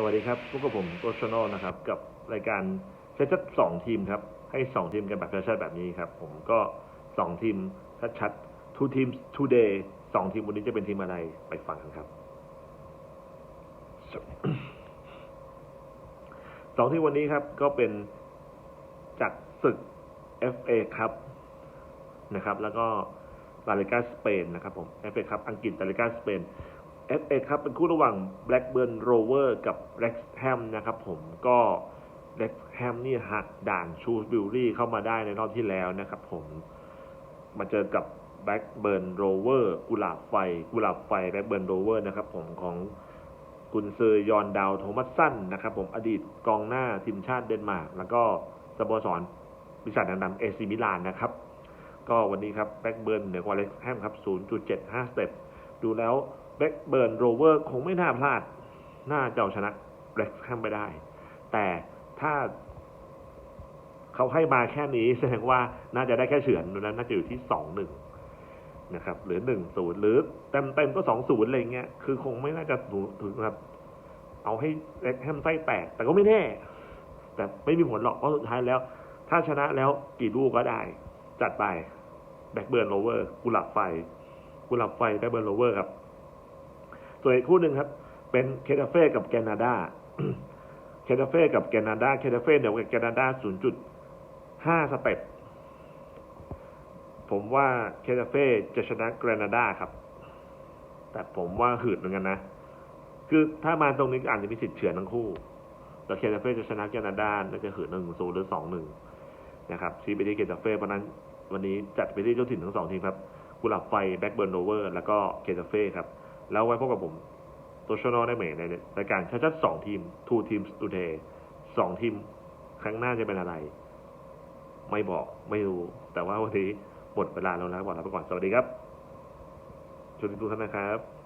สวัสดีครับพบกับผมโตชโนนะครับ กับรายการเชัดสองทีมครับ ให้สองทีมกันแบบชัดๆแบบนี้ครับ ผมก็สองทีมชัดๆ two teams today สองทีมวันนี้จะเป็นทีมอะไรไปฟังกันครับสองทีมวันนี้ครับก็เป็นจากศึก FA ครับนะครับ แล้วก็ลาลิกาสเปนนะครับผม FA ครับอังกฤษลาลิกาสเปน FA ครับเป็นคู่ระหว่าง Blackburn Rover กับ r e x h a m นะครับผมก็ r e x h a m นี่หักด่านชูบิลลี่เข้ามาได้ในรอบที่แล้วนะครับผมมาเจอกับ Blackburn Rover กุหลาบไฟ กุหลาบไฟ Blackburn Rover นะครับผมของกุนซือยอนดาวโทมัสสันนะครับผมอดีตกองหน้าทีมชาติเดนมาร์กแล้วก็สโมสรบริษัทดังๆเอซิมิลานนะครับ ก็วันนี้ครับแบ็กเบิร์นเหนือกว่าเล็กแฮมครับ 0.75 สเต็ป ดูแล้ว แบ็กเบิร์นโรเวอร์คงไม่น่าพลาด น่าจะเอาชนะแบ็กแฮมไปได้ แต่ถ้าเขาให้มาแค่นี้แสดงว่าน่าจะได้แค่เฉือนดูนั้นน่าจะอยู่ที่2-1นะครับ หรือ1-0หรือเต็มเต็มก็2-0อะไรเงี้ยคือคงไม่น่าจะถึงครับ เอาให้แบ็กแฮมไส้แตก แต่ก็ไม่แน่ แต่ไม่มีผลหรอกเพราะสุดท้ายแล้ว ถ้าชนะแล้วกี่ลูกก็ได้ จัดไปแบ็กเบิร์นโรเวอร์กุหลาบไฟกุหลาบไฟแบ็กเบิร์นโรเวอร์ครับ ส่วนอีกคู่หนึ่งครับ เป็นเคทาเฟ่กับแคนาดาเคทาเฟ่กับแคนาดาเคทาเฟ่เดี๋ยวกับแคนาดา0.5สเต็ปผมว่าเคทาเฟ่จะชนะแคนาดาครับ แต่ผมว่าหืดเหมือนกันนะ คือถ้ามาตรงนี้อาจจะมีสิทธิ์เฉือนทั้งคู่ แต่เคทาเฟ่จะชนะแคนาดาน่าจะหืดหนึ่งศูนย์หรือสองหนึ่งนะครับชี้ไปที่เคทาเฟ่เพราะนั้นวันนี้จัดไปที่เจ้าถิ่นทั้งสองทีมครับกุหลาบไฟแบ็กเบิร์นโรเวอร์ แล้วก็เคทาเฟ่ครับ แล้วไว้พบกับผมตัวชโนได้เหมในรายการชัดๆสองทีม two teams today สองทีมครั้งหน้าจะเป็นอะไร ไม่บอกไม่รู้ แต่ว่าวันนี้หมดเวลาแล้วนะบอกลาไปก่อนสวัสดีครับชวนทุกท่านนะครับ